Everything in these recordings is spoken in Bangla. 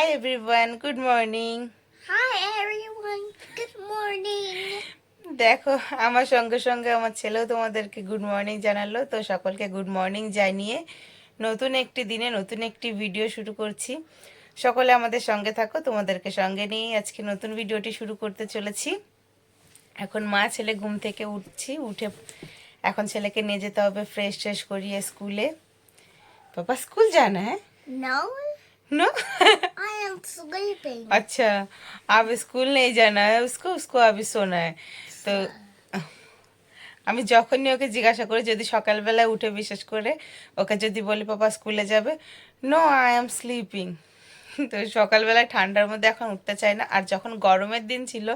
Hi everyone good morning Hi everyone. Good morning. দেখো আমার সঙ্গে সঙ্গে আমার ছেলেও তোমাদেরকে গুড মর্নিং জানালো। তো সকলকে গুড মর্নিং জানিয়ে নতুন একটি দিনে নতুন একটি ভিডিও শুরু করছি। সকলে আমাদের সঙ্গে থাকো তোমাদেরকে সঙ্গে নিয়ে আজকে নতুন ভিডিওটি শুরু করতে চলেছি। এখন মা ছেলে ঘুম থেকে উঠছি উঠে এখন ছেলেকে নিয়ে যেতে হবে ফ্রেশ ট্রেশ করিয়ে স্কুলে। বাবা স্কুল জানা হ্যাঁ? No, I sleeping. अच्छा आप स्कूल नहीं जाना है उसको उसको अभी सोना है তো আমি যখনই ওকে জিজ্ঞাসা করি যদি সকালবেলায় উঠে বিশেষ করে ওকে যদি বলি পাপা স্কুলে যাবে নো আই এম স্লিপিং তো সকালবেলায় ঠান্ডার মধ্যে এখন উঠতে চায় না আর যখন গরমের দিন ছিল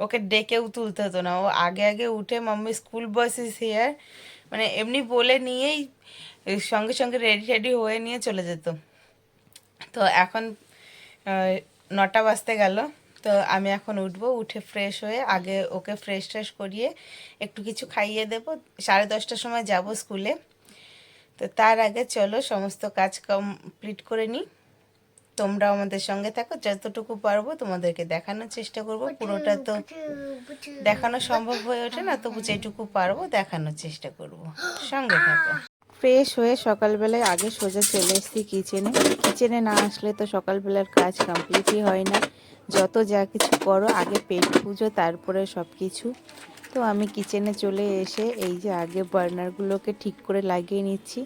ওকে ডেকেও তুলতে হতো না ও আগে আগে উঠে mummy school bus is here মানে এমনি বলে নিয়েই সঙ্গে সঙ্গে রেডি রেডি হয়ে নিয়ে চলে যেত তো এখন আহ, নটা বাজতে গেল তো আমি এখন উঠবো উঠে ফ্রেশ হয়ে আগে ওকে ফ্রেশ ট্রেশ করিয়ে একটু কিছু খাইয়ে দেব। সাড়ে দশটার সময় যাব স্কুলে তো তার আগে চলো সমস্ত কাজ কমপ্লিট করে নিই। তোমরাও আমাদের সঙ্গে থাকো যতটুকু পারব তোমাদেরকে দেখানোর চেষ্টা করব। পুরোটা তো দেখানো সম্ভব হয়ে ওঠে না তবু যেটুকু পারব দেখানোর চেষ্টা করব। সঙ্গে থাকো। ফ্রেশ হয়ে সকালবেলায় আগে সোজা চলে এসেছি কিচেনে কিচেনে না আসলে তো সকালবেলার কাজ কমপ্লিটই হয় না। যত যা কিছু করো, আগে পেট পুজো, তারপরে সব কিছু তো আমি কিচেনে চলে এসে এই যে আগে বার্নারগুলোকে ঠিক করে লাগিয়ে নিচ্ছি।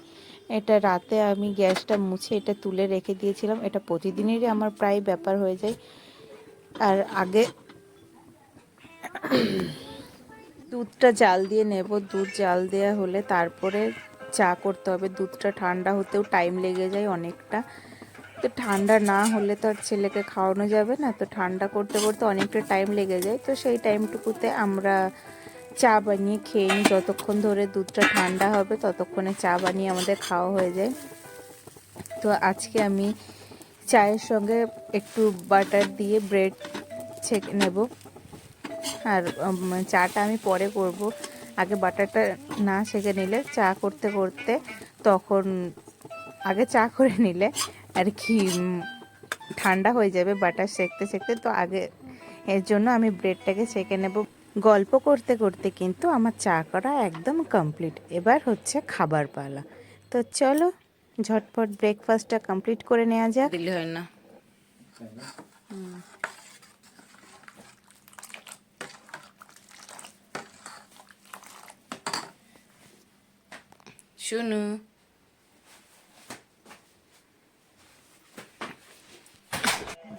এটা রাতে আমি গ্যাসটা মুছে এটা তুলে রেখে দিয়েছিলাম। এটা প্রতিদিনেরই আমার প্রায় ব্যাপার হয়ে যায়। আর আগে দুধটা জাল দিয়ে নেব। দুধ জাল দেওয়া হলে তারপরে চা করতে হবে। দুধটা ঠান্ডা হতেও টাইম লেগে যায় অনেকটা। তো ঠান্ডা না হলে তো আর ছেলেকে খাওয়ানো যাবে না। তো ঠান্ডা করতে করতে অনেকটা টাইম লেগে যায়। তো সেই টাইমটুকুতে আমরা চা বানিয়ে খেয়ে নিই। যতক্ষণ ধরে দুধটা ঠান্ডা হবে, ততক্ষণে চা বানিয়ে আমাদের খাওয়া হয়ে যায়। তো আজকে আমি চায়ের সঙ্গে একটু বাটার দিয়ে ব্রেড ছেঁকে নেব। আর চাটা আমি পরে করব। আগে বাটারটা না সেঁকে নিলে চা করতে করতে তখন আগে চা করে নিলে আর কি ঠান্ডা হয়ে যাবে বাটার সেঁকতে সেঁকতে। তো আগে এর জন্য আমি ব্রেডটাকে সেঁকে নেব। গল্প করতে করতে কিন্তু আমার চা করা একদম কমপ্লিট। এবার হচ্ছে খাবার পালা। তো চলো ঝটপট ব্রেকফাস্টটা কমপ্লিট করে নেওয়া যাক। দিলে হয় না। শুনু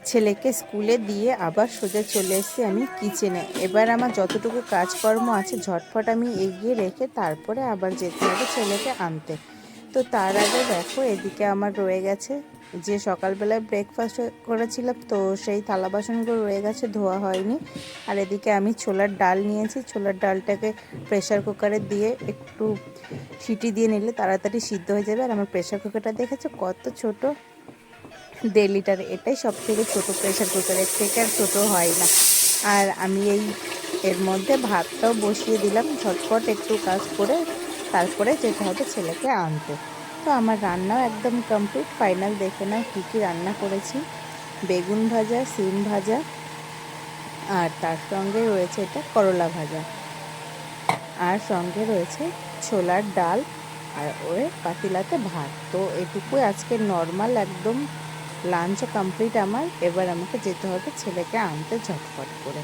ছেলেকে স্কুলে দিয়ে আবার সোজা চলে এসেছি আমি কিচেনে। এবার আমার যতটুকু কাজকর্ম আছে ঝটফট আমি এগিয়ে রেখে তারপরে আবার যেতে হবে ছেলেকে আনতে। তো তার আগে দেখো, এদিকে আমার রয়ে গেছে যে সকালবেলায় ব্রেকফাস্ট করেছিলাম, তো সেই থালা বাসনগুলো রয়ে গেছে, ধোয়া হয়নি। আর এদিকে আমি ছোলার ডাল নিয়েছি। ছোলার ডালটাকে প্রেসার কুকারে দিয়ে একটু সিটি দিয়ে নিলে তাড়াতাড়ি সিদ্ধ হয়ে যাবে। আর আমার প্রেসার কুকারটা দেখেছ? কত ছোট। দেড় লিটার। এটাই সব থেকে ছোটো প্রেশার কুকারের থেকে আর ছোটো হয় না। আর আমি এই এর মধ্যে ভাতটাও বসিয়ে দিলাম। ঝটপট একটু কাজ করে তারপরে যেতে হবে ছেলেকে আনতে। তো আমার রান্নাও একদম কমপ্লিট ফাইনাল দেখে নাও কী কী রান্না করেছি। বেগুন ভাজা, সিম ভাজা, আর তার সঙ্গে রয়েছে এটা করলা ভাজা। আর সঙ্গে রয়েছে ছোলার ডাল আর ওর পাতিলাতে ভাত। তো এটুকুই আজকে নর্মাল একদম লাঞ্চ কমপ্লিট আমার। এবার আমাকে যেতে হবে ছেলেকে আনতে ঝটপট করে।